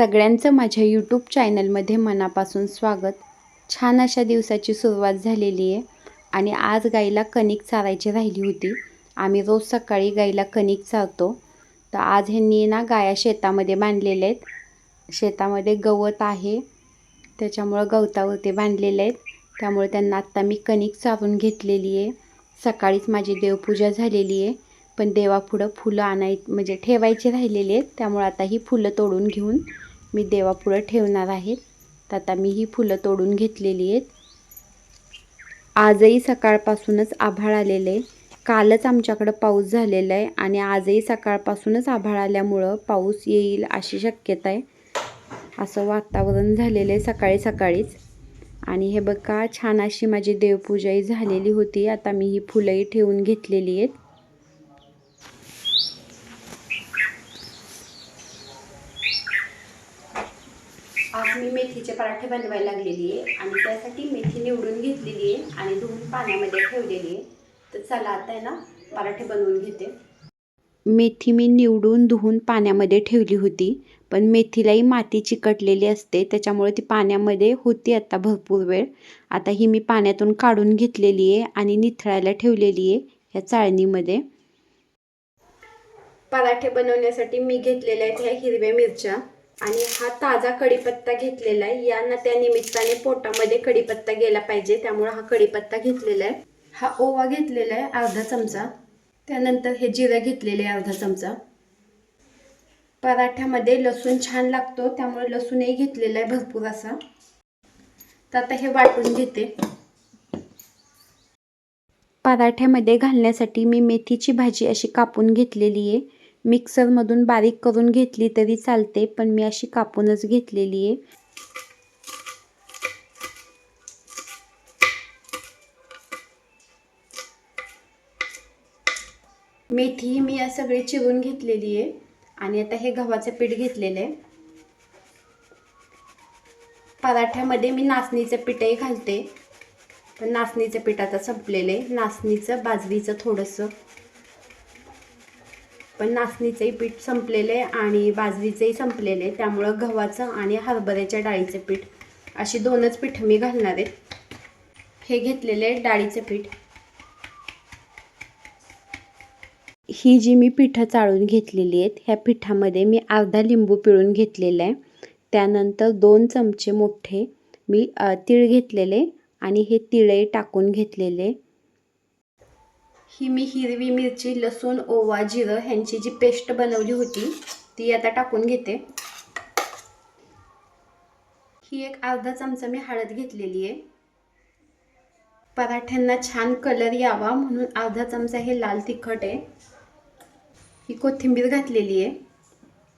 सगळ्यांचं माझ्या यूट्यूब चॅनलमध्ये मनापासून स्वागत. छान अशा दिवसाची सुरुवात झालेली आहे. आणि आज गाईला कणिक चारायची राहिली होती. आम्ही रोज सकाळी गाईला कणिक चारतो. तर आज ह्यांनी ना गाया शेतामध्ये बांधलेल्या आहेत. शेतामध्ये गवत आहे. त्याच्यामुळं गवतावरती बांधलेले आहेत. त्यामुळे त्यांना आत्ता मी कणिक चारून घेतलेली आहे. सकाळीच माझी देवपूजा झालेली आहे. पण देवापुढं फुलं आणाय म्हणजे ठेवायची राहिलेली आहेत. त्यामुळे आता ही फुलं तोडून घेऊन मी देवापुढं ठेवणार आहे. तर आता मी ही फुलं तोडून घेतलेली आहेत. आजही सकाळपासूनच आभाळ आलेलं आहे. कालच आमच्याकडं पाऊस झालेला आहे आणि आजही सकाळपासूनच आभाळ आल्यामुळं पाऊस येईल अशी शक्यता आहे. असं वातावरण झालेलं आहे सकाळी सकाळीच. आणि हे बघा छान अशी माझी देवपूजाही झालेली होती. आता मी ही फुलंही ठेवून घेतलेली आहेत आज मी मेथीचे पराठे बनवायला लागलेली आहे. आणि त्यासाठी मेथी निवडून घेतलेली आहे आणि धुवून पाण्यामध्ये ठेवलेली आहे. तर चला आता आहे ना पराठे बनवून घेते. मेथी मी निवडून धुवून पाण्यामध्ये ठेवली होती. पण मेथीलाही माती चिकटलेली असते त्याच्यामुळे ती पाण्यामध्ये होती आता भरपूर वेळ. आता ही मी पाण्यातून काढून घेतलेली आहे आणि निथळायला ठेवलेली आहे ह्या चाळणीमध्ये. पराठे बनवण्यासाठी मी घेतलेल्या आहेत ह्या हिरव्या मिरच्या. आणि हा ताजा कढीपत्ता घेतलेला आहे. यांना त्या निमित्ताने पोटामध्ये कढीपत्ता गेला पाहिजे त्यामुळे हा कढीपत्ता घेतलेला आहे. हा ओवा घेतलेला आहे अर्धा चमचा. त्यानंतर हे जिरं घेतलेले आहे अर्धा चमचा. पराठ्यामध्ये लसूण छान लागतो त्यामुळे लसूणही घेतलेला आहे भरपूर असा. तर आता हे वाटून घेते. पराठ्यामध्ये घालण्यासाठी मी मेथीची भाजी अशी कापून घेतलेली आहे. मिक्सरमधून बारीक करून घेतली तरी चालते पण मी अशी कापूनच घेतलेली आहे. मेथी मी या सगळी चिरून घेतलेली आहे आणि आता हे गव्हाचं पीठ घेतलेलं आहे. पराठ्यामध्ये मी नाचणीचं पीठही घालते. पण नाचणीचं पीठ आता संपलेलं आहे. नाचणीचं बाजरीचं थोडंसं. पण नाचणीचंही पीठ संपलेले आहे आणि बाजरीचंही संपलेले. त्यामुळं गव्हाचं आणि हरभऱ्याच्या डाळीचं पीठ अशी दोनच पीठ मी घालणार आहे. हे घेतलेले आहे डाळीचं पीठ. ही जी मी पिठं चाळून घेतलेली आहेत ह्या पिठामध्ये मी अर्धा लिंबू पिळून घेतलेला आहे. त्यानंतर दोन चमचे मोठे मी तीळ घेतलेले आणि हे तिळही टाकून घेतलेले. ही मी हिरवी मिरची लसूण ओवा जिरं ह्यांची जी पेस्ट बनवली होती ती आता टाकून घेते. ही एक अर्धा चमचा मी हळद घेतलेली आहे. पराठ्यांना छान कलर यावा म्हणून अर्धा चमचा हे लाल तिखट आहे. ही कोथिंबीर घातलेली आहे.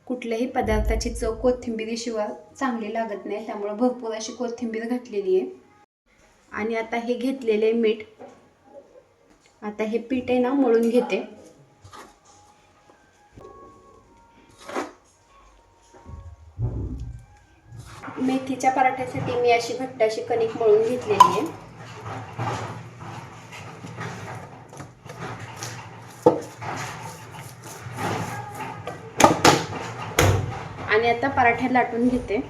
कुठल्याही पदार्थाची चव कोथिंबीरीशिवाय चांगली लागत नाही त्यामुळे भरपूर अशी कोथिंबीर घातलेली आहे. आणि आता हे घेतलेले मीठ आता हे पीठ आहे ना मळून घेते. मेथीच्या पराठ्यासाठी मी अशी घट्ट अशी कणिक मळून घेतलेली आहे. आणि आता पराठ्या लाटून घेते.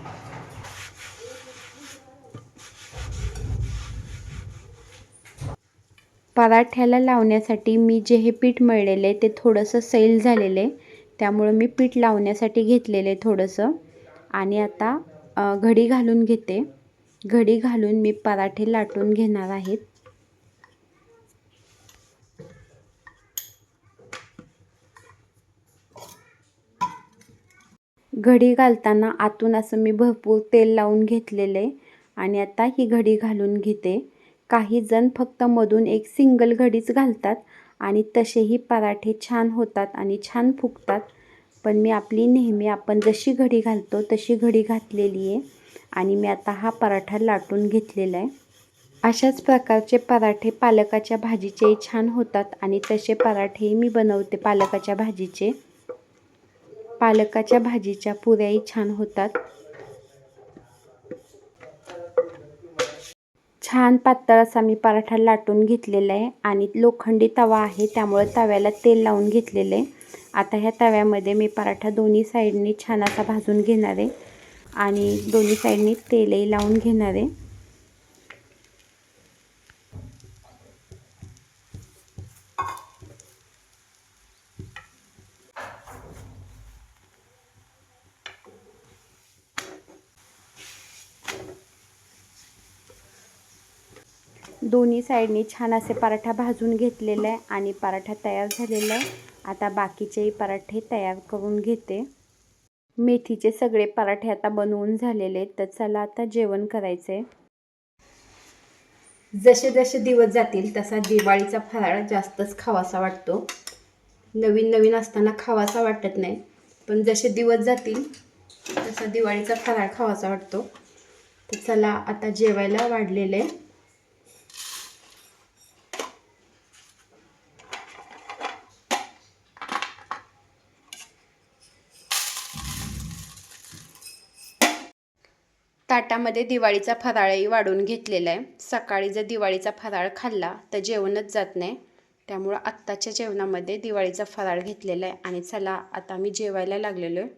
पराठ्याला लावण्यासाठी मी जे हे पीठ मळलेले ते थोडंसं सैल झालेले. त्यामुळं मी पीठ लावण्यासाठी घेतलेले थोडंसं. आणि आता घडी घालून घेते. घडी घालून मी पराठे लाटून घेणार आहेत. घडी घालताना आतून असं मी भरपूर तेल लावून घेतलेले. आणि आता ही घडी घालून घेते. काही जण फक्त मधून एक सिंगल घडीच घालतात आणि तसेही पराठे छान होतात आणि छान फुगतात. पण मी आपली नेहमी आपण जशी घडी घालतो तशी घडी घातलेली आहे आणि मी आता हा पराठा लाटून घेतलेला आहे. अशाच प्रकारचे पराठे पालकाच्या भाजीचेही छान होतात आणि तसे पराठेही मी बनवते पालकाच्या भाजीचे. पालकाच्या भाजीच्या पुऱ्याही छान होतात. छान पातळ असा मी पराठा लाटून घेतलेला आहे आणि लोखंडी तवा आहे त्यामुळे तव्याला तेल लावून घेतलेलं आहे. आता ह्या तव्यामध्ये मी पराठा दोन्ही साईडनी छान असा भाजून घेणार आहे आणि दोन्ही साईडनी तेलही लावून घेणार आहे. दोन्ही साईडनी छान असे पराठा भाजून घेतलेला आहे आणि पराठा तयार झालेला आहे. आता बाकीचेही पराठे तयार करून घेते. मेथीचे सगळे पराठे आता बनवून झालेले आहेत. तर चला आता जेवण करायचं आहे जसे जसे दिवस जातील तसा दिवाळीचा फराळ जास्तच खावासा वाटतो. नवीन नवीन असताना खावासा वाटत नाही. पण जसे दिवस जातील तसा दिवाळीचा फराळ खावासा वाटतो. तर चला आता जेवायला वाढलेले. ताटामध्ये दिवाळीचा फराळही वाढून घेतलेला आहे. सकाळी जर दिवाळीचा फराळ खाल्ला तर जेवणच जात नाही. त्यामुळं आत्ताच्या जेवणामध्ये दिवाळीचा फराळ घेतलेला आहे. आणि चला आता मी जेवायला लागलेलो आहे.